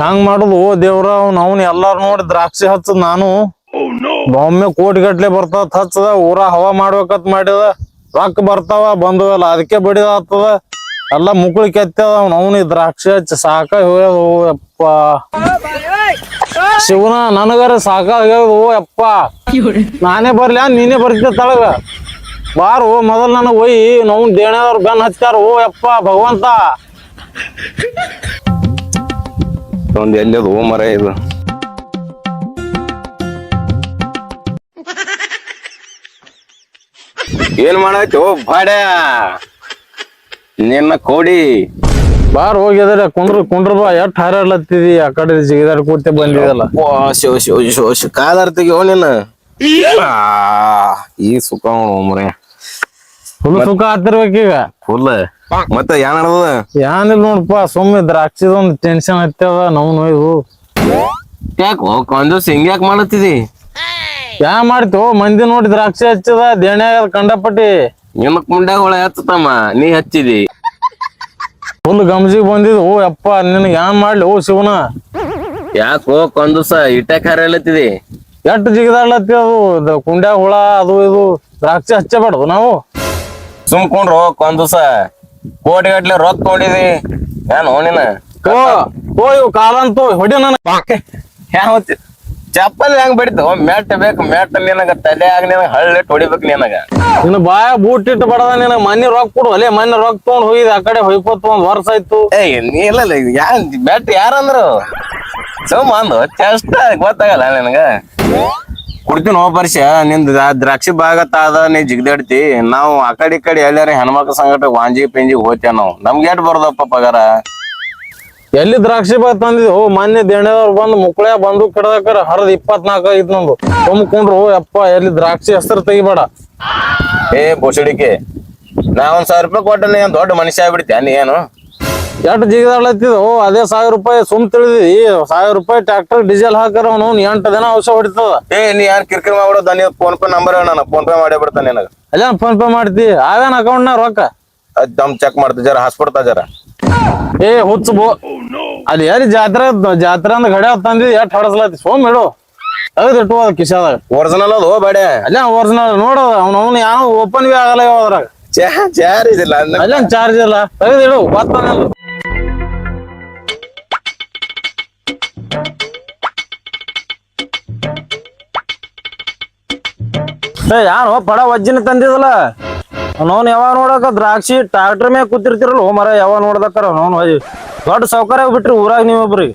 ಹಂಗ್ ಮಾಡುದು? ಓ ದೇವ್ರ, ಅವ್ನ ಅವ್ನ ಎಲ್ಲಾರು ನೋಡಿ ದ್ರಾಕ್ಷಿ ಹಚ್ಚದ್ ನಾನು. ಒಮ್ಮೆ ಕೋಟಿ ಗಟ್ಲೆ ಬರ್ತಾವ ಹಚ್ಚದ, ಊರ ಹವಾ ಮಾಡ್ಬೇಕತ್ ಮಾಡಿದ. ರೊಕ್ಕ ಬರ್ತಾವ ಬಂದವಲ್ಲ ಅದಕ್ಕೆ ಬಡಿದ ಆತದ ಎಲ್ಲ ಮುಕ್ಳಿ ಕೆತ್ತದ ಅವ್ನ ಅವ್ನ ದ್ರಾಕ್ಷಿ ಹಚ್ಚಿ ಸಾಕ ಹೋಗ್ಯದಪ್ಪ ಓ ಶಿವನ, ನನಗರ ಸಾಕ ಓ ಯಪ್ಪ. ನಾನೇ ಬರ್ಲಿ ನೀನೇ ಬರ್ತಿದ್ದ ತಳಗ. ಬಾರು, ಮೊದಲ್ ನನಗ್ ಒಯ್ ನಾವು ದೇಣ್ಯದವ್ರ ಬೆನ್ ಹಚ್ಚಾರ ಓ ಯಪ್ಪ, ಭಗವಂತ. ಒಂದ್ ಎಲ್ಲದು ಓ ಮರ ಇದು. ಏನ್ ಮಾಡಾಯ್ತು? ಬಾಡ ನಿನ್ನ ಕೋಡಿ. ಬಾರ್ ಹೋಗಿದ್ರೆ ಕುಂಡ್ರ ಕುಂಡ್ರ ಬಾ ಎಷ್ಟ್ ಹಾರಾಡ್ಲತ್ತಿದಿ ಆ ಕಡೆ ಜಿಗಿದಾಡ್ ಕೂತೆ ಬಂದಿದಲ್ಲ ಓ ಶಿವ ಶಿವ ಶಿವ ಶಿವ ಕಾದಾರ್ ತೆಗಿಯೋ ನಿನ್ನ ಆ, ಈ ಸುಖ ಮರ ಫುಲ್ ಸುಖ ಆತಿರ್ಬೇಕೀಗ ಫುಲ್ ಮತ್ತೆ ಏನ್ ನಡ್ದದ ಏನಿಲ್ಲ ನೋಡಪ್ಪ ಸುಮ್ಮನೆ ದ್ರಾಕ್ಷಿದೊಂದು ಟೆನ್ಷನ್ ಹತ್ತದ ನಾವು ನೋಯ್ದು ಯಾಕೋ ಕೊಂದಸ್ ಹಿಂಗ್ ಯಾಕೆ ಮಾಡತ್ತಿದಿ? ಯಾ ಮಾಡ್ತೀವೋ ಮಂದಿ ನೋಡಿ ದ್ರಾಕ್ಷಿ ಹಚ್ಚದ ದೇಣೆ ಕಂಡಪಟ್ಟಿ. ನಿನ್ನ ಕುಂಡ್ಯಾಗ ಒಳ ಹಚ್ಚತಮ್ಮ ನೀ ಹಚ್ಚಿದಿ. ಫುಲ್ ಗಮ್ಜಿಗ್ ಬಂದಿದ್ ಓ ಅಪ್ಪ ನಿನಗೆ ಏನ್ ಮಾಡ್ಲಿ ಓ ಶಿವನ. ಯಾಕೋ ಸ ಇಟ್ಯಾಕ್ ಹಾರಲತ್ತಿದಿ ಎಟ್ ಜಿಗಿದಾಡ್ಲತ್ತಿ ಅದು ಕುಂಡ್ಯಾಗ ಹುಳ ಅದು ಇದು ದ್ರಾಕ್ಷಿ ಹಚ್ಚಬಾರ್ದು ನಾವು. ಸುಮ್ಕೊಂಡ್ರು ದಿವಸ. ಕೋಟಿ ಗಟ್ಲೆ ರೊಕ್ಕ ಹೊಡಿದಿ. ಏನ್ ಹೋಣಿನ ಓ ಓ ಇವ್ ಕಾಲಂತೂ ಹೊಡಿ ಯಾವ ಚಪ್ಪಲ್ ಹೆಂಗ್ ಬಡಿತು? ಮೆಟ್ಟ ಬೇಕು ಮೆಟ್ಟ ನಿನಗ ತಲೆ ಆಗ ನಿನಗ ಹಳ್ಳಿಟ್ಟು ಹೊಡಿಬೇಕು ನಿನಗ. ನಿನ್ನ ಬಾಯ ಬೂಟ್ ಇಟ್ಟು ಬಡದ ನಿನ ಮನೆ ರೊಕ್ಕ ಕೊಡು. ಅಲ್ಲೇ ಮನೆ ರೊಕ್ಕ ತಗೊಂಡ್ ಹೋಗಿದ್ ಆ ಕಡೆ ಹೊಯ್ಕೋತ ಒಂದ್ ವರ್ಷ ಆಯ್ತು. ಏ ಇಲ್ಲ ಇಲ್ಲ ಯಾ ಬ್ಯಾಟ್ ಯಾರಂದ್ರು? ಸುಮ್ಮ ಅಂದು ಚಷ್ಟ ಗೊತ್ತಾಗಲ್ಲ ನಿನಗ. ಕುಡ್ತೀನಿ ಪರ್ಷ ನಿಂದ ದ್ರಾಕ್ಷಿ ಭಾಗತ್ತ ಅದ ನೀ ಜಿಗ್ದಾಡ್ತಿ. ನಾವು ಆ ಕಡೆ ಈ ಕಡೆ ಎಲ್ಲಾರ ಹೆಣ್ಮಕ್ಳ ಸಂಗಟ ವಾಂಜಿ ಪಿಂಜಿ ಹೋಗ್ತೇವೆ ನಾವು. ನಮ್ಗೆ ಎಟ್ ಬರ್ದಪ್ಪ ಪಗಾರ? ಎಲ್ಲಿ ದ್ರಾಕ್ಷಿ ಬಾಗ ತಂದಿದ್ವಿ ಓ ಮೊನ್ನೆ ದೇಣೆದವ್ರು ಬಂದು ಮುಕ್ಳೆ ಬಂದು ಕಡದಕ್ಕಾರ ಹರದ್ ಇಪ್ಪತ್ನಾಲ್ಕ ಐತ್ ನಂದು. ತುಂಬ್ಕೊಂಡ್ರು ಅಪ್ಪ ಎಲ್ಲಿ ದ್ರಾಕ್ಷಿ ಹೆಸರು ತೆಗಿಬೇಡ. ಏ ಬೋಸಡಿಕೆ ನಾ ಒಂದ್ ಸಾವಿರ ರೂಪಾಯಿ ಕೊಟ್ಟ ನೀ ಏನ್ ದೊಡ್ಡ ಮನುಷ್ಯ ಆಗ್ಬಿಡ್ತೀಯ ನೀ ಏನು? ಎಷ್ಟ್ ಜಿಗಿದಾಡ್ಲತ್ತಿದ್ ಅದೇ ಸಾವಿರ ರೂಪಾಯಿ ಸುಮ್ ತಿಳಿದಿ ಸಾವಿರ ರೂಪಾಯಿ ಟ್ರಾಕ್ಟರ್ ಡೀಸೆಲ್ ಹಾಕರ ಅವ್ನು. ಎಂಟು ದಿನ ಔಷಧ ಹೊಡಿತದ. ಏ ನೀ ಯಾರು ಕಿರ್ಕಿರ್ ಮಾಡ್ಬಿಡೋದ? ನೀ ಫೋನ್ ಪೇ ನಂಬರ್ ಹೇಳ ನಾನು ಫೋನ್ ಪೇ ಮಾಡೇ ಬಿಡ್ತಾನೆ ನಿನಗ. ಅಲ್ಲ ಫೋನ್ ಪೇ ಮಾಡ್ತಿ. ಅಕೌಂಟ್ ಅಕೌಂಟ್ನ ರೊಕ್ಕ? ಅದ್ ಚೆಕ್ ಮಾಡ್ತಿ. ಜರ ಹಾಸ್ಬಿಡ್ತಾ ಜರ. ಏ ಹುಚ್ಚು ಬೋ. ಅಲ್ಲಿ ಯಾರಿ ಜಾತ್ರೆ ಜಾತ್ರೆ ಅಂದ್ ಗಡೆ ತಂದಿ ಎಷ್ಟ್ ಹೊಡಸ್ಲತ್ತಿ? ಸೋಮ್ ಇಡು ತೆಗ್ದು ಇಟ್ಟು ಕಿಶಾದಾಗ. ಒರಿಜಿನಲ್ ಅದು ಬೇಡ. ಅಲ್ಲ ಒರಿಜಿನಲ್ ನೋಡು. ಅವ್ನ ಅವ್ನು ಯಾವ ಓಪನ್ ಬಿ ಆಗಲ್ಲ ಯಾವ್ದ್ರಾಗ ಅದ್ರಾಗ. ಚಾರ್ಜ್ ಇಲ್ಲ. ಅಂದ ಅಲ್ಲ ಚಾರ್ಜ್ ಇಲ್ಲ. ತೆಗೆದಿಡು ಇಡು ಗೊತ್ತಾನಲ್ಲ ಏ ಯಾರು ಪಡ ವಜ್ಜಿನ ತಂದಿದಲ್ಲ ಅವನವ್ನು ಯಾವಾಗ ನೋಡಕ ದ್ರಾಕ್ಷಿ ಟ್ರಾಕ್ಟರ್ ಮೇಲೆ ಕೂತಿರ್ತಿರಲ್ಲ ಮರ ಯಾವ ನೋಡ್ದಕ್ಕಾರ ಅವನು ದೊಡ್ಡ ಸೌಕರ್ಯ ಬಿಟ್ರಿ ಊರಾಗ ನೀವೊಬ್ರಿಗೆ.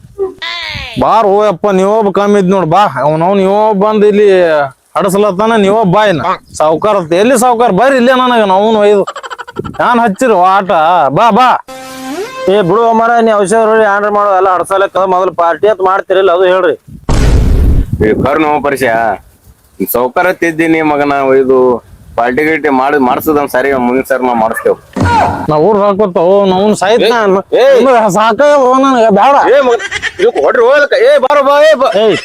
ಬಾರ್ ಓ ಯಪ್ಪ ನೀವೊಬ್ಬ ಕಮ್ಮಿ ಇದ್ ನೋಡ್ ಬಾ. ಅವನವ್ ನೀವೋ ಬಂದ್ ಇಲ್ಲಿ ಹಡಸ್ಲತ್ತಾನ ನೀವೋ ಬಾ ಇನ್ನ ಸಾವ್ಕಾರ. ಎಲ್ಲಿ ಸಾವ್ಕಾರ? ಬರ್ರಿ ಇಲ್ಲೇ ನನಗ ನಾವು ಒಯ್ದು. ನಾನ್ ಹಚ್ಚಿರು ಆಟ? ಬಾ ಬಾ. ಏ ಬಿಡು ಮರ ನೀ ಔಷಧ ನೋಡಿ ಆರ್ಡರ್ ಮಾಡೋ ಎಲ್ಲ ಹಡ್ಸಲಕ್ಕ ಮೊದಲು ಪಾರ್ಟಿ ಅಂತ ಮಾಡ್ತಿರಲ್ಲ ಅದು ಹೇಳ್ರಿ. ಕರ್ ನೋ ಪರಿಚಯ. ಸೌಕರ್ಯ ತಿದ್ದೀನಿ ಮಗನ ಇದು ಪಾರ್ಟಿ ಗಿಲ್ಟಿ ಮಾಡಿ ಮಾಡಿಸದ ಸರಿ ಮುಂದಿನ ಸರಿ ನಾವು ಮಾಡಿಸ್ತೇವ್. ನಾವು ಊರ್ ಹಾಕೋತಾವ ನಾವು ಸಾಯ್ತ ಸಾಕ ನನಗ ಬೇಡ. ಹೊಡ್ರಿ ಹೋಗ್ಲಕ್ಕ. ಏ ಬಾರ ಬಾ ಏ ಬಾ. ಏಯ್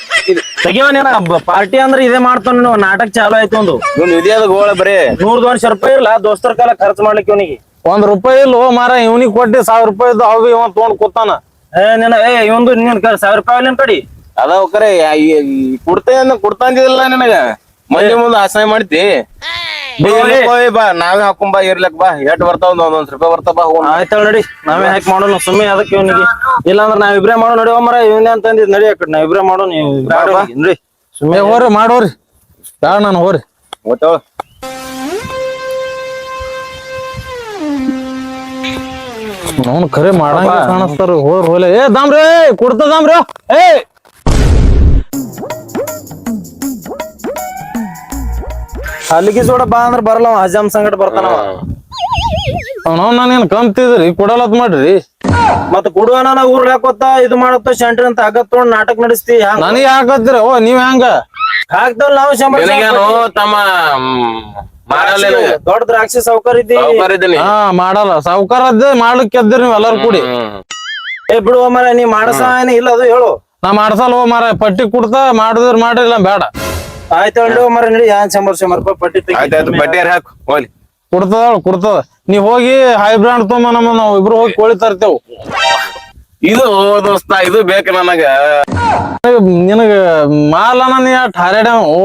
ತೆಗಿವ ಪಾರ್ಟಿ ಅಂದ್ರೆ ಇದೇ ಮಾಡ್ತಾನ ನೀವು ನಾಟಕ ಚಾಲು ಆಯ್ತು ಒಂದು. ಇವ್ನು ಇದ್ಯಾದ ಗೋಳ ಬರೀ? ನೂರ್ ದೊಂದ್ ರೂಪಾಯಿ ಇಲ್ಲ ದೋಸ್ತರ ಕಾಲ ಖರ್ಚು ಮಾಡ್ಲಿಕ್ಕೆ ಇವನಿಗೆ. ಒಂದ್ ರೂಪಾಯಿ ಇಲ್ಲ ಮಾರ ಇವನಿಗೆ ಕೊಟ್ಟಿ ಸಾವಿರ ರೂಪಾಯಿ ಅವ್ ಇವ್ ತೊಗೊಂಡ್ ತಗೊಂಡ್ ಕೂತಾನ. ಏ ನಿನ್ನ ಏ ಇವಂದು ನಿನ್ ಸಾವಿರ ರೂಪಾಯಿ ನಿನ್ ಕಡಿ. ಅದಾವ ಕರೆ ಕೊಡ್ತೇನೆ ಕೊಡ್ತಾಂದಿಲ್ಲ ನಿನಗ. ಮಂದಿ ಮುಂದೆ ಆಸನೆ ಮಾಡ್ತಿ ಬಾ, ನಾವೇ ಹಾಕೊಂಡ್ ಬಾ ಇರ್ಲಕ್ ಬಾ. ಎಟ್ ಬರ್ತಾವ ಒಂದ್ ಒಂದೊಂದ್ ರೂಪಾಯಿ ಬರ್ತಾವ ಬಾ. ಆಯ್ತಾಳ ನಡಿ ನಾವೇ ಹಾಕಿ ಮಾಡೋಣ ಸುಮ್ಮನೆ ಅದಕ್ಕೆ ಇವನಿಗೆ. ಇಲ್ಲಾಂದ್ರ ನಾವ್ ಇಬ್ರೇ ಮಾಡೋ ನೋಡಿ ಮರ ಇವನೇ ಅಂತಂದಿದ್ ನಡಿ ಹಾಕಿ ನಾವ್ ಇಬ್ರೇ ಮಾಡೋ ನೀವು ಸುಮ್ಮನೆ ಹೋರಿ ಮಾಡೋರಿ. ಬೇಡ ನಾನು ಹೋರಿ. ಓಟೋ ಅವನು ಖರೆ ಮಾಡಂಗ ಕಾಣಿಸ್ತಾರ ಹೋರ್ ಹೋಲೆ. ಏ ದಾಮ್ರೆ ಕೊಡ್ತದಾಮ್ರ ಏ ಅಲ್ಲಿಗೆ ಸೋಡ ಬಾ ಅಂದ್ರ ಬರಲ್ಲ ಅವ. ಹಜಾಮ್ ಸಂಗಟ ಬರ್ತಾನವ ಅವ್ನವ್ ನಾನೇನ್ ಕಂತಿದ್ರಿ ಕೊಡಲತ್ ಮಾಡ್ರಿ. ಮತ್ ಕೊಡುವನ ನಾ ಊರ್ ಹಾಕೋತ ಇದು ಮಾಡತ್ತ ಶೆಂಟ್ರಿ ಅಂತ ಆಗತ್ ತೊಗೊಂಡ್ ನಾಟಕ ನಡೆಸ್ತಿ. ನನಗೆ ಹಾಕತ್ತೀರ ಓ ನೀವ್ ಹೆಂಗ? ಹಾಕ್ತವ್ ನಾವು ಶಂಬರ್ ನಿನಗೇನು ತಮ್ಮ ಮಾಡಲ್ಲ ದೊಡ್ಡ ದ್ರಾಕ್ಷಿ ಸೌಕರ್ಯ ಇದ್ದಿ. ಸಾವ್ಕಾರ ಇದ್ದೀನಿ. ಹಾ ಮಾಡಲ್ಲ. ಸಾವುಕಾರ ಮಾಡ್ಲಿಕ್ಕೆ ಎದ್ದಿರಿ ನೀವು ಎಲ್ಲರೂ ಕೂಡಿ. ಏ ಬಿಡುವ ಮರ ನೀ ಮಾಡಸ ಏನ ಇಲ್ಲ ಅದು ಹೇಳು. ನಾ ಮಾಡ್ಸಲ್ ಹೋ ಮಾರ ಪಟ್ಟಿ ಕುಡ್ತಾ ಮಾಡಿದ್ರ ಮಾಡಿಲ್ಲ ಬೇಡ. ಆಯ್ತು ಹೇಳಿ ಮರ ನಡಿ ಯಾನ್ ಶಂಬರ್ ಶಂಬರ್ ರೂಪಾಯಿ ಪಟ್ಟಿ ಆಯ್ತಾಯ್ತು ಹಾಕು ಹೋಗ್ಲಿ. ಕುಡ್ತದ ಕುಡ್ತದ. ನೀವ್ ಹೋಗಿ ಹೈ ಬ್ರಾಂಡ್ ತೊಂಬ ನಮ್ಮ ನಾವ್ ಇಬ್ರು ಹೋಗಿ ಕೋಳಿ ತರ್ತೇವು. ಇದು ದೋಸ್ತ ಇದು ಬೇಕು ನನಗ. ನಿನಗ ಮಾಲನ ನೀ ಓ.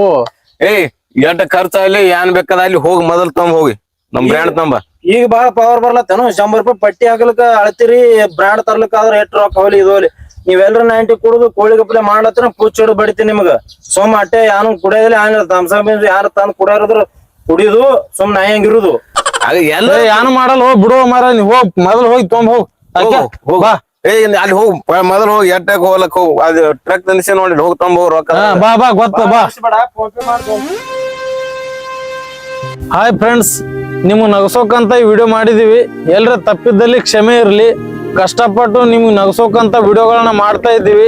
ಏಯ್ ಎಟ್ಟ ಖರ್ಚ ಆಗ್ಲಿ ಏನ್ ಬೇಕಾದ ಅಲ್ಲಿ ಹೋಗಿ ಮೊದಲ್ ತಂಬ ಹೋಗಿ. ನಮ್ ಬ್ರ್ಯಾಂಡ್ ತಂಬ. ಈಗ ಬಾಳ ಪವರ್ ಬರ್ಲತ್ತೇನು ಶಂಬರ್ ರೂಪಾಯಿ ಪಟ್ಟಿ ಹಾಕ್ಲಿಕ್ಕ ಅಳತಿರಿ ಬ್ರಾಂಡ್ ತರ್ಲಿಕ್ಕ ಆದ್ರೆ ಎಷ್ಟು ರೊಕ್ಕ ಇದು ಇದೋಲಿ ನೀವೆಲ್ರ ನೈಂಟಿ ಕುಡಿದು ಕೋಳಿ ಗಪ್ಲೆ ಮಾಡ್ಲತ್ತಿನ ಪುಚ್ಚ ಹಿಡಿದು ಬಡಿತೀನಿ ನಿಮಗ. ಸುಮ್ ಅಟ್ಟೆ ಯಾನು ಕುಡಿಯೋದಿಲ್ಲ ಆಮೇಲೆ ತಮ್ಸ ಯಾರ ತಂದ್ ಕುಡಿಯೋದ್ರ ಕುಡಿಯುದು ಸುಮ್ ನಾಯಿ ಹಂಗಿರುದು ಆಗ ಎಲ್ಲ ಯಾನು ಮಾಡಲ್ಲ ಹೋಗ್ ಬಿಡು ಮಾರ ನೀ ಹೋಗ್ ಮೊದಲು ಹೋಗಿ ತೊಂಬ ಹೋಗ್. ಬಾ. ಏಯ್ ಅಲ್ಲಿ ಹೋಗ್ ಮೊದಲು ಹೋಗಿ ಎಟ್ಟಾಗ ಹೋಗ್ಲಕ್ ಹೋಗ್. ಅದು ಟ್ರಕ್ ನಿಲ್ಸಿ ನೋಡಿ ಹೋಗಿ ತೊಂಬ ಹೋಗ್ ರೊಕ್ಕ ಹಾ, ಬಾ ಬಾ ಗೊತ್ತ ಬಾ. ಹಾಯ್ ಫ್ರೆಂಡ್ಸ್ ನಿಮ್ಗೆ ನಗಸೋಕಂತ ಈ ವಿಡಿಯೋ ಮಾಡಿದೀವಿ. ಎಲ್ರ ತಪ್ಪಿದ್ದಲ್ಲಿ ಕ್ಷಮೆ ಇರಲಿ. ಕಷ್ಟಪಟ್ಟು ನಿಮ್ಗೆ ನಗಸೋಕಂತ ವಿಡಿಯೋಗಳನ್ನ ಮಾಡ್ತಾ ಇದ್ದೀವಿ.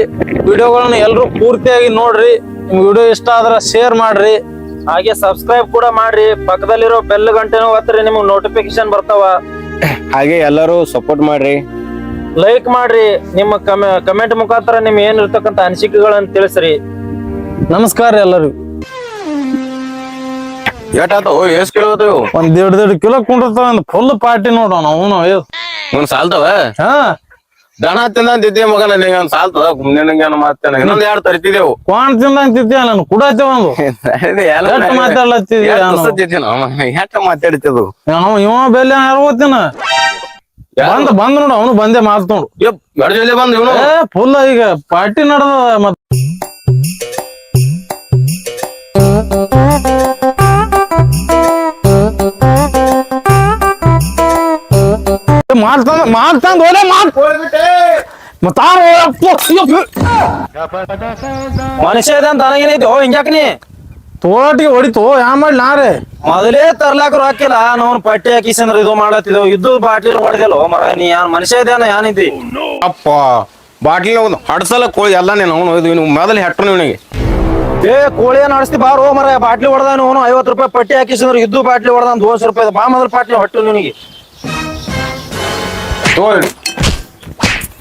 ವಿಡಿಯೋಗಳನ್ನ ಎಲ್ಲರೂ ಪೂರ್ತಿಯಾಗಿ ನೋಡ್ರಿ. ನಿಮ್ ವಿಡಿಯೋ ಇಷ್ಟ ಆದ್ರೆ ಶೇರ್ ಮಾಡ್ರಿ. ಹಾಗೆ ಸಬ್ಸ್ಕ್ರೈಬ್ ಕೂಡ ಮಾಡ್ರಿ. ಪಕ್ಕದಲ್ಲಿರೋ ಬೆಲ್ ಗಂಟೆನೂ ಒತ್ತರಿ ನಿಮ್ಗೆ ನೋಟಿಫಿಕೇಶನ್ ಬರ್ತಾವ. ಹಾಗೆ ಎಲ್ಲರೂ ಸಪೋರ್ಟ್ ಮಾಡ್ರಿ. ಲೈಕ್ ಮಾಡ್ರಿ. ನಿಮ್ಮ ಕಮೆಂಟ್ ಮುಖಾಂತರ ನಿಮ್ ಏನು ಇರ್ತಕ್ಕಂತ ಅನಿಸಿಕೆಗಳನ್ನ ತಿಳಿಸ್ರಿ. ನಮಸ್ಕಾರ ಎಲ್ಲರಿಗೂ ಎಷ್ಟಾತ ಎಷ್ಟು ಕಿಲೋ ಒಂದ್ ದೇಡ್ ದೇಡ್ ಕಿಲೋ ಕುಂಡಿರ್ತಾವ ಒಂದು ಫುಲ್ ಪಾರ್ಟಿ ನೋಡೋಣ ಅವನು ಒಂದ್ ಸಾಲ್ತವ? ಹಾ. ದನ ತಿಂದಿದ್ದೆ ಮಗ ನನಗೆ ಒಂದ್ ಸಾಲ್ತದ? ನಿನಗೇನು ಮಾತೇನ ಇನ್ನೊಂದ್ ಎರಡು ತರಿತಿದ್ದೆವು. ಕೋಣ ತಿಂದಂಗ್ ತಿದ್ದೆ ನಾನು ಕುಡಾಯ್ತೇವ ಒಂದು ಎಷ್ಟ್ ಮಾತಾಡ್ಲತ್ತಿದ್ಯ ನಾನು? ಎಷ್ಟ ಮಾತಾಡ್ತಿದ್ದು? ಅವ ಇವ ಬೆಲೆ ಗೊತ್ತಿನ ಬಂದ್ ಬಂದ್ ನೋಡು ಅವನು ಬಂದೆ ಮಾತು ನೋಡು. ಗಡ್ಜಲ್ಲಿ ಬಂದ್ ಇವನು. ಫುಲ್ ಈಗ ಪಾರ್ಟಿ ನಡೆದ ಮತ್ ಮಾಲ್ ತಂದ ಮಾಲ್ ತಂದ ಓಲೆ ಮಾಲ್ ಮತ್ತ ಮನುಷ್ಯ ಇದಂತ ನನಗೇನೈತಿ ಓ ಹಿಂಗ್ಯಾಕ ನೀ? ತೋಟಿಗೆ ಹೊಡಿತು ಯಾ ಮಾಡಿ ನಾರೇ ಮೊದಲೇ ತರ್ಲಾಕ ಹಾಕಿಲ್ಲ ನಾವು ಪಟ್ಟಿ ಹಾಕಿಸಂದ್ರ ಇದು ಮಾಡತ್ತಿದ್ವು ಇದ್ದು ಬಾಟ್ಲಿ ಹೊಡೆದಿಲ್ಲ ಮರ ನೀ ಯಾನ್ ಮನುಷ್ಯ ಇದೇನ ಯಾನಿದ್ದಿ ಅಪ್ಪ ಬಾಟ್ಲಿ ಒಂದು ಹಡ್ಸಲ ಕೋಳಿ ಎಲ್ಲ ನೀನು ಅವನು ಇದು ಮೊದಲು ಹೆಟ್ರು ನಿನಗೆ ಏ ಕೋಳಿ ಏನ್ ಆಡಿಸ್ತಿ ಬಾರೋ ಮರ ಬಾಟ್ಲಿ ಹೊಡೆದ ಅವನು. ಐವತ್ ರೂಪಾಯಿ ಪಟ್ಟಿ ಹಾಕಿಸಂದ್ರ ಇದ್ದು ಬಾಟ್ಲಿ ಹೊಡೆದ ದೋಸ್ ರೂಪಾಯಿ. ಬಾ ಮೊದಲ ಬಾಟ್ಲಿ ಹೊಟ್ಟು ನಿನಗೆ. ತೋರಿ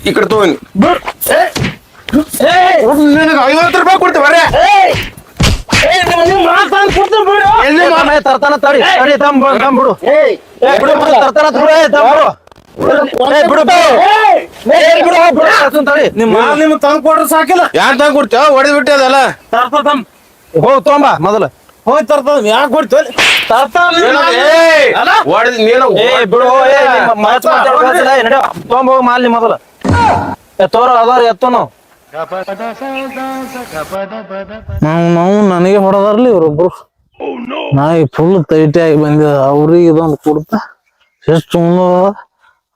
ಈ ಕಡೆ ಏ ನಿನಗೆ ಐವತ್ತು ರೂಪಾಯಿ ಕೊಡ್ತೀವಿ ಬರ್ರೆ. ತರ್ತಾನ ತಡಿ. ತಡಿ ತಮ್ ಬಿಡು. ಏ, ಬಿಡು ಬಿಡು ತರ್ತಾನ ಏ, ತಮ್ ಬಿಡು. ತಡಿ. ನಿಮ್ಗೆ ತಂದು ಕೊಡ್ರೆ ಸಾಕಿಲ್ಲ. ಯಾರು ತಂಗ ಕೊಡ್ತೀವ ಹೊಡೆದ್ ಬಿಟ್ಟೆ ಅದೆಲ್ಲ. ತರ್ತ ತಮ್ ಹೋಗ್ ತೊಂಬ ಮೊದಲು. ಹೋಗಿ ತರ್ತದ ಯಾಕೆ ಕೊಡ್ತೀವಿ ನೀನು ಬಿಡು ಮಾಲ್ ನಿಮ್ಮ ಮೊದಲು. ಏ ತೋರ ಅದಾರ ಎತ್ತು ನಾವು ನಾವು ನನಗೆ ಹೊಡೆದಾರ್ಲಿ ಇವ್ರೊಬ್ರು. ನಾ ಈ ಫುಲ್ ತೈಟಿಯಾಗಿ ಬಂದಿದ. ಅವ್ರಿಗೆ ಇದೊಂದು ಕುಡ್ತ. ಎಷ್ಟು ಉಣ್ಣದ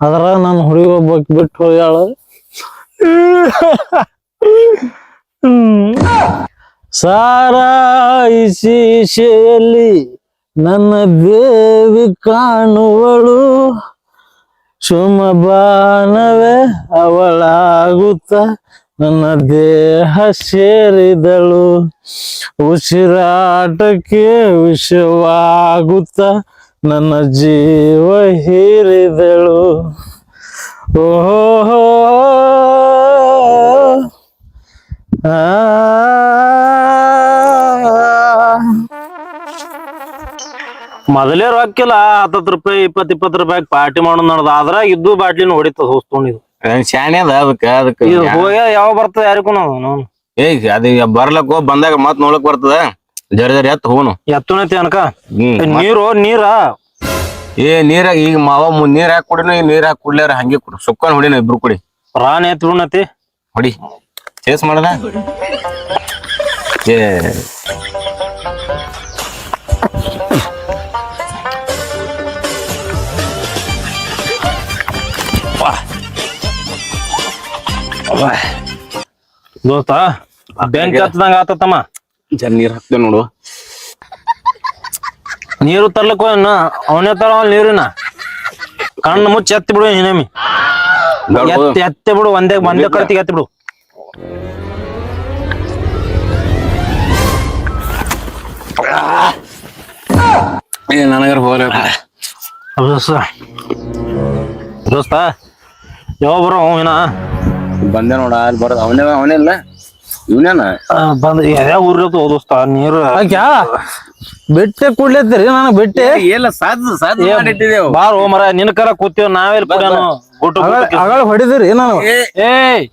ಅದ್ರಾಗ ನಾನು ಹುಡುಗಿ ಒಬ್ಬ ಬಿಟ್ಟು ಹೋಗ್ಯಾಳ. ಸಾರಾಯಿಸಿ ಸಾರಾಯಿ ಶೀಶೆಯಲ್ಲಿ ನನ್ನ ದೇವಿ ಕಾಣುವಳು, ಶುಮಬಾನವೇ ಅವಳಾಗುತ್ತ, ನನ್ನ ದೇಹ ಸೇರಿದಳು. ಉಸಿರಾಟಕ್ಕೆ ವಿಷವಾಗುತ್ತ, ನನ್ನ ಜೀವ ಹೀರಿದಳು. ಓಹೋ, ಆ ಮೊದಲೇ ರೊಕ್ಕಿಲ್ಲ ಹತ್ತತ್ತು ರೂಪಾಯಿ ಇಪ್ಪತ್ ಇಪ್ಪತ್ ರೂಪಾಯಿ ಪಾರ್ಟಿ ಮಾಡೋದ್ ನಡ್ದ? ಅದ್ರಾಗ ಇದ್ದು ಬಾಟ್ಲಿನ ಹೊಡಿತದ ಹೋಸ್ತೊಂಡಿದ್ದು ಶಾಣೆ ಅದ ಅದಕ್ಕ ಅದಕ್ಕೆ ಇದು ಹೋಗ್ಯ ಯಾವ ಬರ್ತದ ಯಾರಿಗೂ ನಾವು ಏ ಅದು ಬರ್ಲಕ್ ಹೋಗ್ ಬಂದಾಗ ಮತ್ ನೋಡಕ್ ಬರ್ತದ? ಜರ ಜರ ಎತ್ತ ಹೋನು ಎತ್ತುನೈತಿ ಅನ್ಕ. ನೀರು ನೀರ? ಏ ನೀರಾಗ ಈಗ ಮಾವ ಮುಂದ್ ನೀರ್ ಹಾಕಿ ಕುಡಿನ ಈಗ ನೀರ್ ಹಾಕಿ ಕುಡ್ಲಾರ ಹಂಗೆ ಕುಡಿ ಸುಕ್ಕನ್ ಹೊಡಿನ ಇಬ್ರು ಕುಡಿ. ರಾನ್ ಎತ್ ಹೊಡಿ. ಚೇಸ್ ಮಾಡದ? ಏ. ದೋಸ್ತ ಬೆಂಕಿ ಹತ್ತದಂಗ ಆತತ್ತಮ್ಮ ಜರ ನೀರ್ ಹಾಕ್ತೇವೆ ನೋಡು. ನೀರು ತರ್ಲಕ್ಕ ಅವನೇ ತರ ನೀರಿನ? ಕಣ್ಣು ಮುಚ್ಚಿ ಎತ್ತಿ ಬಿಡು ಹಿನಮಿ ಎತ್ತಿ ಎತ್ತಿ ಬಿಡು ಒಂದೇ ಒಂದೇ ಕರ್ತಿಗೆ ಎತ್ತಿ ಬಿಡು. ಏ ನನಗಾರ ದೋಸ್ತ ಯಾವ ಬರೋ ಇನ್ನ ಬಂದೆ ನೋಡ ಅಲ್ಲಿ ಬರೋದು. ಅವನೇ ಅವನೇ ಇಲ್ಲ? ಇವನೇನ? ಬಂದ ಯಾವ ಊರಿತ್ತು ದೋಸ್ತ ನೀರು ಬಿಟ್ಟೆ ಬೆಟ್ಟೆ? ಕುಡ್ಲತ್ತೀರಿ ನನಗ್ ಬೆಟ್ಟೆ ಎಲ್ಲ ಸಾಧ್ಯ ಸಾಧ್ಯ ಮಾಡಿಟ್ಟಿದೇವು ಬಾರೋ ಮರ ನಿನ್ ಕರ ಕೂತೀವ್ ನಾವೆಲ್ಲ ಗುಟ್ಟು ಹೊಡಿದಿರಿ ನಾನು. ಏಯ್!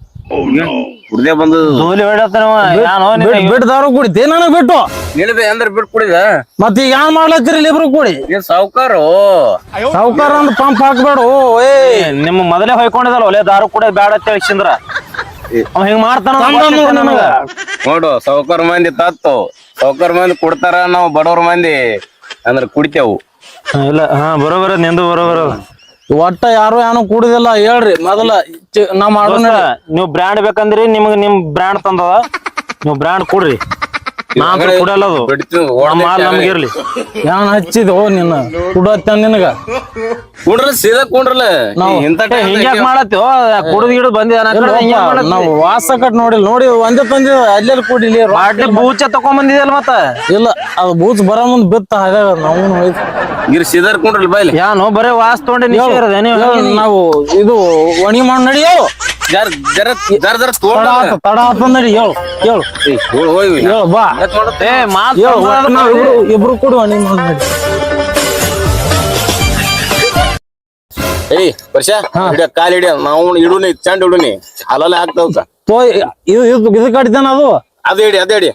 ಕುಡ್ದೆ ಬಂದು ಧೂಲಿ ಹೊಡತನವ ಯಾನೋ ಬೆಟ್ ಬೆಟ್ಟದವ್ರು ಕುಡಿತಿ ನನಗ್ ಬಿಟ್ಟು. ನಿಲ್ಬೆ ಅಂದ್ರ ಬಿಟ್ಟು ಕುಡಿದ? ಮತ್ ಈಗ ಏನ್ ಮಾಡ್ಲತ್ತೀರಿ ಇಬ್ರು ಕೂಡಿ? ಏನ್ ಸಾವ್ಕಾರು? ಸಾವ್ಕಾರ ಒಂದು ಪಂಪ್ ಹಾಕ್ಬೇಡು. ಏ. ನಿಮ್ಮ ಮೊದಲೇ ಹೊಯ್ಕೊಂಡಿದಲ್ಲ ಒಲೆ ದಾರು ಕೂಡ ಬ್ಯಾಡ ಅಂತ ಹೇಳಿಸಿಂದ್ರ ಅವ ಹಿಂಗ್ ಮಾಡ್ತಾನ ನನಗ. ನೋಡು ಸಾವ್ಕಾರ ಮಂದಿ ತತ್ತು. ಸಾವ್ಕಾರ ಮಂದಿ ಕುಡ್ತಾರ ನಾವು ಬಡವ್ರ ಮಂದಿ. ಅಂದ್ರ ಕುಡಿತೇವು. ಇಲ್ಲ ಹಾ ಬರೋಬರ ನಿಂದು ಬರೋಬರ. ಒಟ್ಟ ಯಾರು ಯಾರು ಕೂಡಿದಿಲ್ಲ ಹೇಳ್ರಿ ಮೊದಲ ಚಿ- ನಾ ಮಾಡೋಣ ನೀವು ಬ್ರ್ಯಾಂಡ್ ಬೇಕಂದ್ರಿ ನಿಮ್ಗೆ ನಿಮ್ ಬ್ರ್ಯಾಂಡ್ ತಂದದ. ನೀವು ಬ್ರ್ಯಾಂಡ್ ಕೊಡ್ರಿ. ನಾನ್ ಕುಡಿಯಲ್ಲ ಅದು. ನಮ್ಮ ಮಾಲ್ ನಮ್ಗೆ ಇರ್ಲಿ. ಏನ್ ಹಚ್ಚಿದ ಓ ನಿನ್ನ? ಕುಡತ್ತ ನಿನಗ. ಕುಂಡ್ರಲ್ಲ ಸೀದಾ ಕುಂಡ್ರಲ್ಲ. ನಾವು- ಇಂತ ಹಿಂಗ್ಯಾಕ್ ಮಾಡತ್ತೀವ ಕುಡಿದ್ ಗಿಡದ್ ಬಂದಿ ನಾವು ವಾಸ ಕಟ್ ನೋಡಿಲ್ಲ ನೋಡಿ ಒಂದೇ ತಂದಿದ ಅಲ್ಲೆಲ್ಲಿ ಕುಡಿಲಿ ರಾಟಿ ಬೂಚ ತಕೊಂಡ್ ಬಂದಿದಲ್ಲ ಮತ್ತ? ಇಲ್ಲ ಅದು ಬೂಚ್ ಬರೋ ಮುಂದ್ ಬಿತ್ತ ಹಾಗಾಗ ನಾವು ಹೋಯ್ತು. ಗಿರ್ ಸೀದಾ ಕುಂಡ್ರಲ್ಲ ಬಾಯ್ಲಿ ಯಾನು ಬರೇ ವಾಸ ತೊಗೊಂಡೆ ನೀವು ನಾವು ಇದು ಒಣಿ ಮಾಡಿ ನಡಿಯೋ ಜರ ಜರ ಜರ ಜರ ತಡ ಆತ ತಡ ಆತ ನಡಿ ಹೇಳು ಹೇಳು. ಹೇಳು ಬಾ. ಏ ಮಾತ್ ಇಬ್ರು ಇಬ್ರು ಕೂಡ ಒಣಗಿ ಮಾಡಿ ಏಯ್ ವರ್ಷ ಹಿಡಿಯ ಕಾಲ್ ಹಿಡಿಯ. ನಾವು ಇಡುನಿ ಚಂಡ್ ಇಡುನಿ. ಹಾಲಲ್ಲ ಆಗ್ತಾವ ತೋ ಇದು ಇದು ಇದು ಕಡಿತಾನ ಅದು? ಅದು ಹಿಡಿ ಅದು ಹಿಡಿ.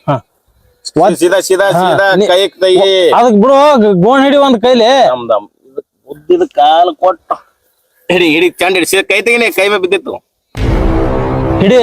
ಸೀದಾ ಸೀದಾ ಸೀದಾ ಕೈ ಕೈ. ಅದಕ್ ಬಿಡು ಗೋಣ್ ಹಿಡಿ ಒಂದ್ ಕೈಲಿ. ದಮ್ ದಮ್. ಇದು ಉದ್ದಿದ ಕಾಲ್ ಕೊಟ್ಟ. ಹಿಡಿ ಹಿಡಿ ಚಂಡ್ ಹಿಡಿ. ಸೀದಾ ಕೈ ತೆಗಿನಿ ಕೈ ಮೇಲೆ ಬಿದ್ದಿತ್ತು. ಹಿಡಿ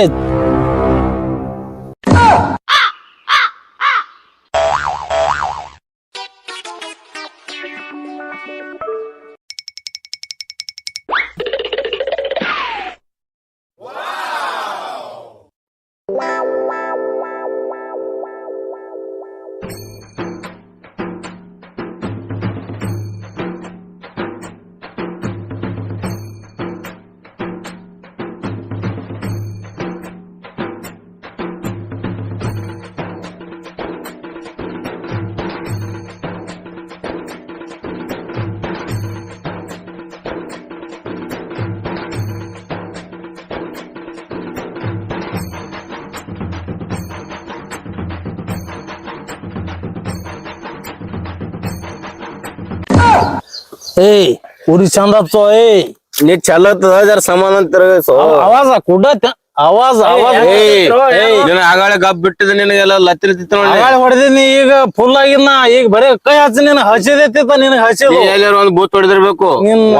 ಏಯ್ ಉರಿ ಚಂದ ಏ ಏಯ್. ನೀ ಚಲತ್ತದ ಜರ ಸಮಾನ ತಿರುಗಿಸು ಅವಾಜ ಕುಡ್ಡತ್ತ ಅವಾಜ ಅವಾಜ. ಏಯ್ ನಿನ್ನ ಆಗಾಳೆ ಗಬ್ ಬಿಟ್ಟಿದ ನಿನಗೆಲ್ಲ ಲತ್ತಿನ ತಿತ್ತ ನೋಡಿ ಹೊಡೆದಿನಿ ಈಗ ಫುಲ್ ಆಗಿನ ಈಗ ಬರೇ ಕೈ ಹಚ್ಚಿ ನಿನ್ ಹಸಿದೈತಿತ್ತ ನಿನಗ್ ಹಸಿದು. ಎಲ್ಲಾರ ಒಂದ್ ಬೂತ್ ಹೊಡೆದಿರ್ಬೇಕು.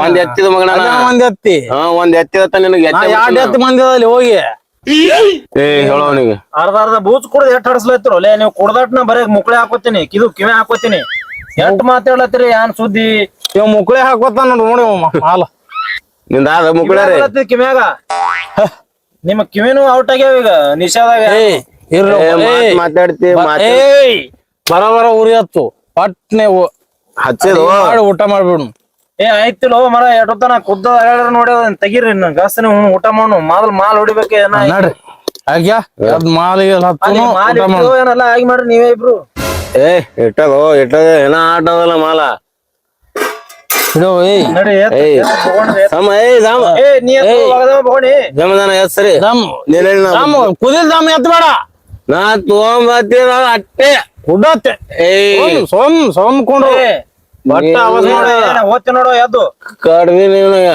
ಒಂದ್ ಎತ್ತಿದ ಮಗನ ಒಂದ್ ಎತ್ತಿ. ಹಾ ಒಂದ್ ಎತ್ತಿದ ನಿನಗೆ ನಾ ಎತ್ತಿ ಮಂದಿ ಮಂದಿದಲ್ಲಿ ಹೋಗಿ. ಏ ಹೇಳೋ ಅವನಿಗೆ. ಅರ್ಧ ಅರ್ಧ ಬೂತ್ ಕುಡ್ದು ಎಷ್ಟ್ ಹಡಸ್ಲತ್ತಿರೋ? ಲೇ ನೀವು ಕುಡ್ದಟ್ ನಾ ಬರೇ ಮುಕ್ಳೆ ಹಾಕೋತೀನಿ ಕಿದು ಕಿವಿ ಹಾಕೋತೀನಿ. ಎಷ್ಟ್ ಮಾತಾಡ್ಲತ್ತೀರಿ ಯಾನ್ ಸುದ್ದಿ? ಇವ್ ಮುಕ್ಳೆ ಹಾಕೋತಾನ ನೋಡ್ ಹಾಲ. ನಿಂದ ಮುಕ್ಕಳಾರೆ ಹಾಕ್ಲತ್ತಿ ಕಿವ್ಯಾಗ? ನಿಮ್ಮ ಕಿವಿನೂ ಔಟ್ ಆಗ್ಯಾವ ಈಗ ನಿಶಾದಾಗ ಒಬ್ಬ- ಮಾತಾಡ್ತಿ ಬರ ಉರಿ ಹತ್ತು. ಪಟ್ನೆ ಹಚ್ಚದು ಊಟ ಮಾಡ್ಬಿಡು ಏ ಆಯ್ತಿಲ್ಲೋ ಮರ ಎಷ್ಟೊತ್ತನ ಕುದ್ದ ಹೇಳ್ರ ನೋಡಿ ತೆಗೀರಿ ತೆಗೀರಿ ಗಸ್ನ ಊಟ ಮಾಡು ಮಾಲ್ ಮಾಲ್ ಹೊಡಿಬೇಕ ಏನ ನಡ್ರಿ. ಆಗ್ಯಾ? ಅದ್ ಹತ್ತು ಮಾಲ್ ಏನಲ್ಲ ಆಗಿ ಮಾಡ್ರಿ ನೀವೇ ಇಬ್ರು. ಏ ಇಟ್ಟದೋ ಇಟ್ಟದ ಏನ ಆಟದಲ್ಲ ಮಾಲ. ಕುದಿಲ್ ದಮ್ ಎತ್ ಬೇಡ. ನಾ ತಗೊಂಬತ್ತಿ ಅಟ್ಟೆ. ಕುಡತ್ತೆ ಏಯ್. ಸೋಮ್ ಸೋಮ್ ಕೊಂಡು ಬಟ್ಟ ಅವಾಜ್ ಮಾಡಿ ಏನ ಓದ್ತಿ ನೋಡು ಎದ್ದು. ಕಡ್ದಿ ನಿನಗ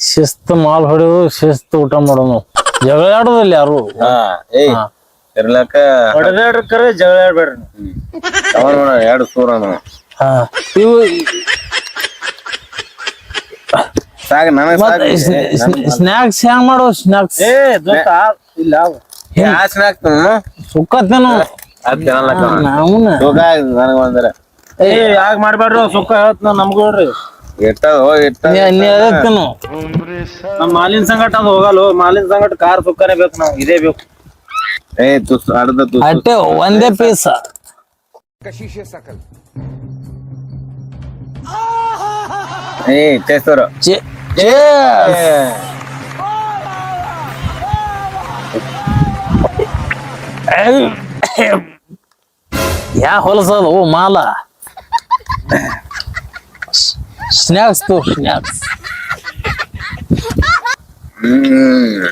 ಶಿಸ್ತು ಮಾಲ್ ಹೊಡೆದು ಶಿಸ್ತು ಊಟ ಮಾಡೋನು ಜಗಳ ಆಡೋದಿಲ್ಲ ಯಾರು? ಹಾ ಏಯ್ ಹಾ. ಇರ್ಲಕ್ಕ. ಹೊಡೆದಾಡ್ರಿ ಕರೆ ಜಗಳ ಆಡ್ಬೇಡ್ರಿ ಅವನ್ ನೋಡ ಎರಡು ಸೂರನ. ಇವು ಸಾಕ ನನಗ ಸಾಕ. ಸ್ನಾಕ್ಸ್ ಹೆಂಗ್ ಮಾಡೋ ಸ್ನಾಕ್ಸ್? ಏ ದೋಸ್ತ ಇಲ್ಲ ಅವು. ಆಸನ ಆಗ್ತಾನ ಸುಕ್ಕತ್ತೇನು? ಅದ್ ತಿನ್ನಲಕ್ಕ ನಾವುನ. ಸುಖ ನನಗ ಒಂದರ. ಏ ಯಾಕೆ ಮಾಡ್ಬೇಡ್ರಿ ಸುಖ ನಮ್ಗೂ ಹೇಳ್ರಿ ಮಾಲಿನ ಸಂಗಟ ಅದು ಹೋಗಲ್ಲ. ಮಾಲಿನ ಸಂಗಟ ಕಾರ್ ಸುಕ್ಕನೇ ಬೇಕು ನಾವು. ಇದೇ ಬೇಕು. ಏ ತುಸ್ ಅರ್ಧ ತುಸ್ ಅಟ್ಟೆ ಒಂದೇ ಪೀಸ್ ಏ ಚೇಸ್ತರು ಯಾ ಹೊಲಸದು? ಮಾಲ. ಸ್ನಾಕ್ಸ್ ತು ಸ್ನಾಕ್ಸ್ ಹ್ಮ್.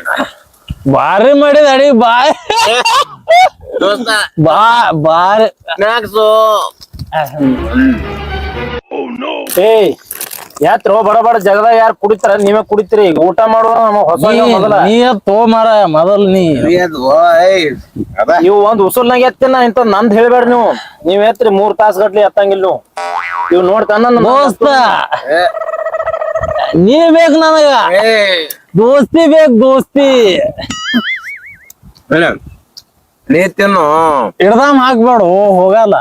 ಬಾರಿ ಮಾಡಿದ ಅಡಿ ಬಾಯ್ ಬಾ ಬಾರಿ ಸ್ನಾಕ್ಸು ಏಯ್. ಯಾತ್ರೋ ಬಡ ಬಡ ಜಗದಾಗ ಯಾರು ಕುಡಿತಾರ ನೀವೇ ಕುಡಿತೀರಿ. ಈಗ ಊಟ ಮಾಡುವ ನಮ್ಮ ಹೊಸ ಮೊದಲ. ನೀ ತೋ ಮಾರ ಮೊದಲ್ ನೀ. ಅದ. ನೀವು ಒಂದ್ ಉಸುಲ್ನಾಗ ಎತ್ತಿನ ಇಂತ ನಂದ್ ಹೇಳ್ಬೇಡ ನೀವು. ನೀವ್ ಎತ್ರಿ ಮೂರ್ ತಾಸ್ ಗಟ್ಲಿ ಎತ್ತಂಗಿಲ್ಲ ನೀವು. ಇವ್ ನೋಡ್ತಾನ ದೋಸ್ತ. ನೀ ಬೇಕು ನನಗ. ದೋಸ್ತಿ ಬೇಕು ದೋಸ್ತಿ. ನೀ ತಿನ್ನು. ಹಿಡ್ದಾಮ್ ಹಾಕ್ಬೇಡು ಹೋಗಲ್ಲ.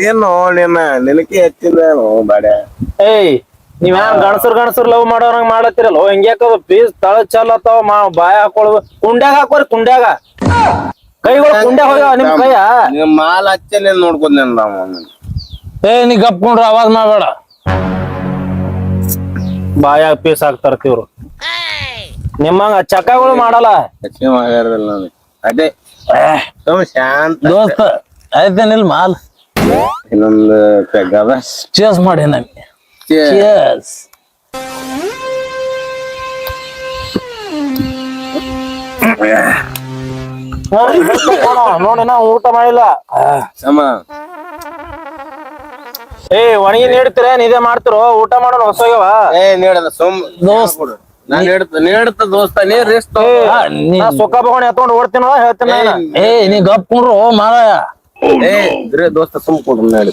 ತಿನ್ನು ನಿನ್ನ ನಿನಕ್ಕೆ ಹೆಚ್ಚಿಂದೇನು ಬಾಡೆ ಏಯ್ ನೀವ್ ಗಣಸರ್ ಗಣಸರ್ ಲವ್ ಮಾಡೋರಂಗ್ ಮಾಡತ್ತಿರಲ್ಲ ಹಿಂಗ್ಯಾಕದ ಪೀಸ್ ತಳ ಚಲ್ಲತ್ತಾವ ಮಾ ಬಾಯ ಹಾಕೊಳ್ ಕುಂಡ್ಯಾಗ ಹಾಕೋರಿ ಕುಂಡ್ಯಾಗ. ಕೈಗಳು ಕುಂಡ್ಯಾಗ ಹೋಗ್ಯಾವ ನಿಮ್ ಕೈಯ? ಮಾಲ್ ಹಚ್ಚಲಿ ನೀನ್ ನೋಡ್ಕೊಂಡ್ ಏ ನೀ ಗಪ್ಕೊಂಡ್ರ ಆವಾಜ್ ಮಾಡ್ಬೇಡ. ಬಾಯಾಗ ಪೀಸ್ ಹಾಕ್ತಾರ ನಿಮ್ಮ ನಿಮ್ಮಂಗ ಚಕ್ಕಗಳು ಮಾಡಲ್ಲ. ಅದೇ. ದೋಸ್ತ ಆಯ್ತೇನಿಲ್ ಮಾಲ್? ಇನ್ನೊಂದು ಚೇಸ್ ಮಾಡಿ ನಮಗೆ Cheers. ನೋಡಿ ನಾ ಊಟ ಮಾಡಿಲ್ಲ ಸಮ ಏ ಒಣಗಿ ನೀಡ್ತೀರ? ನೀದೇ ಮಾಡ್ತಿರೋ? ಊಟ ಮಾಡೋಣ ಹೊಸಗವ ಏ ನೀಡದ ಸುಮ್ ದೋಸ್ತ್. ನಾನು ನೀಡ್ತ ನೀಡ್ತ ದೋಸ್ತ ನೀರ್ ರಿಸ್ಕ್ ನೀ ಸುಖ ಬಗೋಣಿ ಎತ್ಕೊಂಡು ಓಡ್ತೀನೋ ಹೇಳ್ತೀನಿ. ಏ ನೀ ಗಪ್ಕೊಂಡ್ರು ಮಾರಾಯ. ಏ ಇದ್ರೆ ದೋಸ್ತ ಸುಮ್ ಕೊಡು ನಡಿ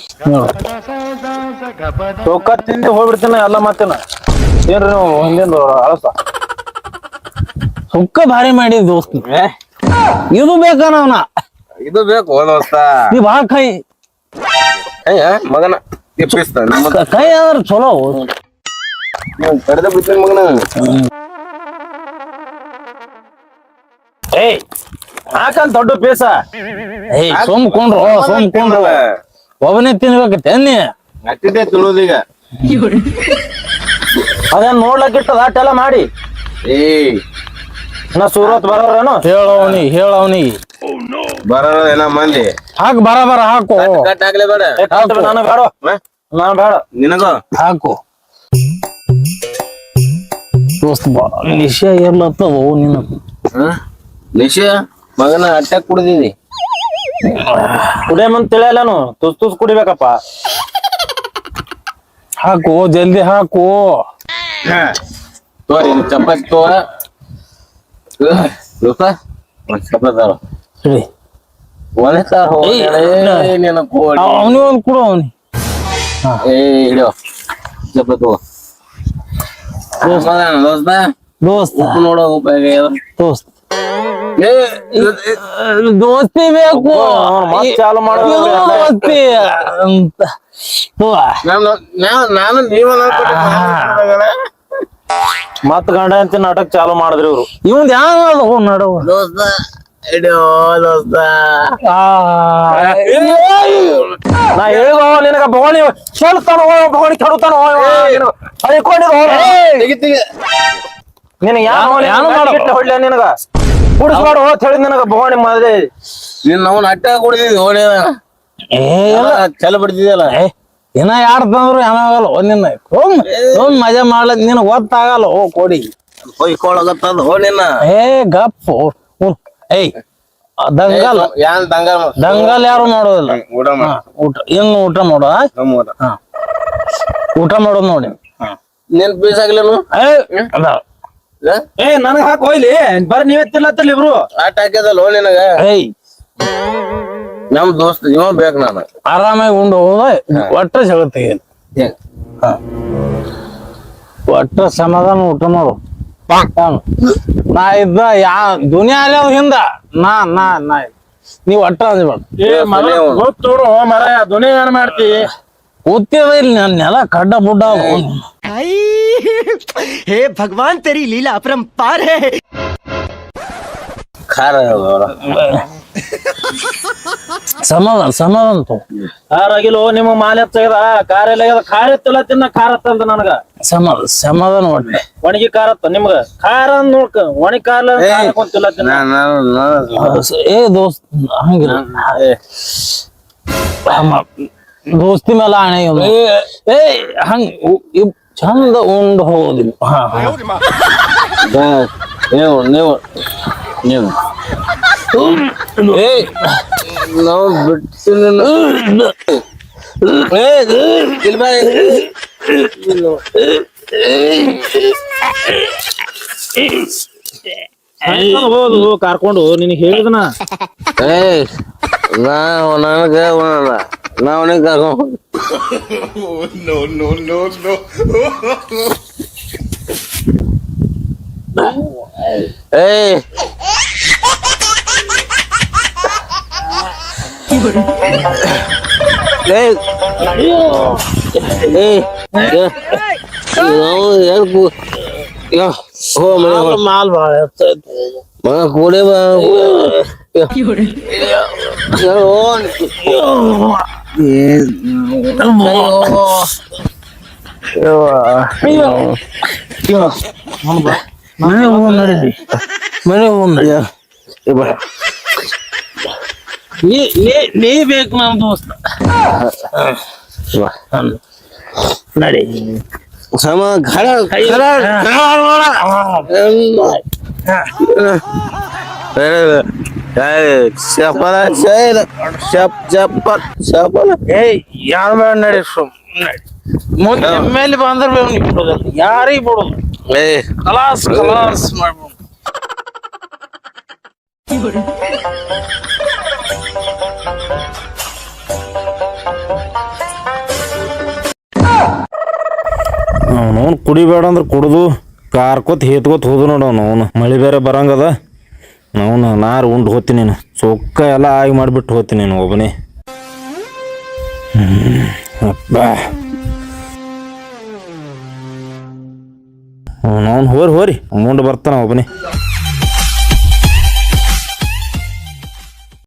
ಸುಖ ತಿಂದು ಹೋಗ್ಬಿಡ್ತೀನಿ ಎಲ್ಲ ಮತ್ತೇನ ಏನ್ರಿ ನೀವು ಹಿಂದಿಂದ ಅಳಸ? ಸುಕ್ಕ ಭಾರಿ ಮಾಡಿ ದೋಸ್ತ. ಇದು ಬೇಕಾ ನಾವ್ನ? ಇದು ಬೇಕು ಓ ದೋಸ್ತ. ನೀ ಭಾಳ ಕೈ. ಅಯ್ಯ ಮಗನ ಎಪ್ಪಿಸ್ತ ನಮ್ಮ ಕ- ಕೈ ಆದ್ರ ಚಲೋ. ಕಡ್ದ ಬಿಡ್ತೀನಿ ಮಗನ. ಏಯ್. ಹಾಕಂತ ದೊಡ್ಡ ಪೀಸ. ಏಯ್ ಸೋಮ್ಕೊಂಡ್ರು ಸೋಮ್ಕೊಂಡ್ರು ಒಬ್ಬನೇ ತಿನ್ಬೇಕು. ನೀ ಅಟ್ಟಿದೆ ತಿನ್ನೋದೀಗ ಅದೇನ್ ನೋಡ್ಲಕ್ಕಿಟ್ಟದ ಅಟ್ಟೆಲ್ಲ ಮಾಡಿ. ಏ. ನಾ ಸೂರತ್ ಬರೋರೇನು? ಹೇಳವನಿ ಹೇಳವನಿ. ಬರೋಣ ಏನ ಮಂದಿ. ಹಾಕ್ ಬರ ಬರ ಹಾಕು. ಕಟ್ ಆಗ್ಲೇ ಬೇಡ. ನಾನು ಬೇಡ. ನಾನು ಬೇಡ. ನಿನಗೂ? ಹಾಕು. ದೋಸ್ತ್ ಬಾ. ನಿಶೆ ಓ ನಿನ್ನ ನಿಶೆ ಮಗನ ಅಟ್ಟ ಕುಡ್ದಿದಿ. ಕುಡಿಯ ಮುಂದ್ ತಿಳಿಯಲ್ಲನು? ತುಸ್ ತುಸ್ ಕುಡಿಬೇಕಪ್ಪ. ಹಾಕು ಜಲ್ದಿ ಹಾಕು. ತೋರಿ ಇನ್ನು ಚಪಾತಿ ತೋರ ದೋಸ್ತ ಒಂದ್ ಚಪಾತಿ ಅದಾವ. ಸರಿ. ಒಂದೇ ತಾರ ನಿನ್ನ ಕೋಳಿ. ಅವನಿ ಒಂದ್ ಕೊಡು ಅವನಿ ಏ ಹಿಡಿಯೋ. ಚಪಾತಿ ತಗೋ. ಮಗನ ದೋಸ್ತ? ದೋಸ್ತ. ನೋಡೋ ಉಪಯೋಗ? ದೋಸ್ತ್. ದೋಸ್ತಿ ಬೇಕು. ಅವ್ನು ಮತ್ತ್ ಚಾಲು ಮಾಡೋದು ದೋಸ್ತಿ. ಅಂತ. ನಾನು ನೀವ ಮತ್ ಗಂಡ ಅಂತ ನಾಟಕ ಚಾಲು ಮಾಡಿದ್ರಿ ಇವ್ರು. ಇವಂದ್ ಯಾವ ನಡವ ದೋಸ್ತ ನಾ ಹೇಳುವ ನಿನಗ ಭಗವಾನಿ ಹೇಳ್ತಾನ ಭಗವಾನಿ ಕೆಡುತ್ತಾನ ನಿನಗ ಯಾನು ಮಾಡು. ಹೊಡ್ಲ ನಿನಗ. ಕುಡಿಸ್ಬೇಡ ಹೋತ್ ಹೇಳಿ ನಿನಗ ಭವಾನಿ ಮಾದ್ರಿ ನೀನ್ ನಾವು ನಟ್ಟ ಕುಡಿದಿದ್ವಿ ಇಲ್ಲ. ಚಲ ಬಿಡ್ತಿದ್ಯಲ್ಲ. ಇನ್ನ ಯಾರ್ ತಂದ್ರು ಏನಾಗಲ್ಲ ಒಂದಿನ ಹೋಮ್ ಹೋಮ್ ಮಜಾ ಮಾಡ್ಲ ನಿನ್ ಗೊತ್ತಾಗಲ್ಲ. ಓ ಕೊಡಿ. ಹೊಯ್ಕೊಳಗತ್ತದ ಹೋ ನಿನ್ನ. ಏ ಗಪ್ಪು. ಏಯ್ ದಂಗಲ್. ಯಾನ್ ದಂಗಲ್ ದಂಗಲ್ ಯಾರು ಮಾಡೋದಿಲ್ಲ. ಊಟ ಊಟ. ಇನ್ನು ಊಟ ಮಾಡೋ ಊಟ. ಮಾಡೋದ್ ನೋಡಿ. ನೆನ್ ಪೀಸ್ ಆಗ್ಲೇನು ಏ ಅದ. ಏ ನನಗ ಹಾಕ್ ಹೋಯ್ಲಿ ಬರ ನೀವೇ ತಿನ್ಲತ್ತಿಲ್ಲ ಇಬ್ರು. ಆಟ ಹಾಕ್ಯದಲ್ಲ ಹೋ ನಿನಗ? ಏಯ್. ನಮ್ ದೋಸ್ತ ಇವ ಬೇಕು ನಾನು. ಆರಾಮಾಗಿ ಉಂಡು ಹೋದ ಒಟ್ಟ ಸಿಗುತ್ತೆ ಒಟ್ಟ ಸಮಾಧಾನ ಊಟ ಮಾಡು ಹ್ಮ್. ನಾ ಇದ್ದ ಯಾ ದುನಿಯಾ ಅಲ್ಲಿ ಅದ್ ಹಿಂದ. ನಾ ನಾ ನಾ ನೀವ್ ಒಟ್ಟ ಅಂದ್ಬೇಡ. ಏ ಗೊತ್ತು ಮರ ದುನಿಯಾ ಏನ್ ಮಾಡ್ತಿ? ಕೂತಿದ ಇಲ್ಲಿ ನನ್ನ ನೆಲ ಕಡ್ಡ ಬುಡ್ಡ. आई हे भगवान तेरी लीला अपरंपार है ಖಾರ ಅವ್ರ ಸಮಾಧಾನ ಸಮಾಧಾನ ತಗೋ ಕಾರ್ ಆಗಿಲ್ಲ ನಿಮ್ಮ ಮಾಲೆ ತೆಗದ ಕಾರ್ ಎಲ್ಲ ಆಗ್ಯದ ಖಾರ ಎತ್ತಿಲ್ಲ ತಿನ್ನ ಖಾರ ಹತ್ತಲ್ದ ನನಗ ಸಮಾಧಾನ ಸಮಾಧಾನ ಒಟ್ಟೆ ಒಣಗಿ ಕಾರ್ ಹತ್ತ ನಿಮ್ಗ ಖಾರ ಅಂದ್ ನೋಡ್ಕ ಒಣಗಿ ಕಾರ್ ಕುಂತಿಲ್ಲ ತಿನ್ನ ನಾನು ನಾನು ಏ ದೋಸ್ತ್ ಹಂಗಿಲ್ಲ ಅಮ್ಮ, ದೋಸ್ತಿ ಮೇಲೆ ಆಣೆ ಇದು. ಏ ಹಂಗ ಉ- ಇವ್ ಚಂದ ಉಂಡು ಹೋಗುದಿಲ್ಲ ಹಾ ಹಾ ನೀವು ನೀವು ನೀವು ಏಯ್ ನಾವು ಬಿಡ್ತೀನಿ ಇಲ್ಲಿ ಬಾ ಹೋದು ಕರ್ಕೊಂಡು ನಿನಗೆ ಹೇಳಿದನ ಏಯ್ ನಾ ನನಗೆ না অনেক দেখো নো নো নো নো এই Đây. Đây. মাল ভাড়া করে ಅವನಲ್ಲ ನಾ ಅವನಿಗೆ ಕರ್ಕೊಂಡು ಏಯ್ ಏಯ್ ಏಯ್ ನಾವು ಯಾರು ಹೋ ಮನೆ ಹೋ ಮಾಲ್ ಭಾಳ ಮಗ ಕೂಡೆ ಬಾ ಮನೆ ಹೋಗ್ ನಡೀರಿ ಮನೆ ಹೋಗ್ ನಡಿ. ನೀ ನೀ ನೀ ಬೇಕು ನಮ್ ದೋಸ್ತ ನಡಿ ಸಮ ಖಡ ಖಡ ಚಪ್ಪಲ ಚಪ್ ಚಪ್ಪಲ್ ಚಪ್ಪಲ ಏಯ್ ಯಾರ ಮೇಲೆ ನಡಿ ಸುಮ್ ಮುಂದೆ ಮೇಲೆ ಬಂದ್ರೆ ಅವ್ನಿಗೆ ಬಿಡೋದಲ್ಲ. ಯಾರಿಗೆ ಬಿಡೋದು? ಏ ಕಲಾಸ್ ಕಲಾಸ್ ಮಾಡ್ಬೋದು. ಅವನು ಕುಡಿಬೇಡ ಅಂದ್ರೆ ಕುಡ್ದು ಕಾರ್ಕೋತ್ ಹೇತ್ಕೋತ್ ಹೋದ್ ನೋಡು ಅವನು ಮಳೆ ಬೇರೆ ಬರಂಗದ. ಅವನು ನಾರು ಉಂಡು ಹೋಗ್ತೀನಿ ನೀನು. ಸೊಕ್ಕ ಎಲ್ಲ ಆಗಿ ಮಾಡಿಬಿಟ್ಟು ಹೋಗ್ತೀನಿ ನೀನು ಒಬ್ಬನೇ. ಅಪ್ಪ ಅವನವನ್ ಹೋರಿ ಹೋರಿ. ಮುಂಡು ಬರ್ತಾನ ಒಬ್ಬನೇ.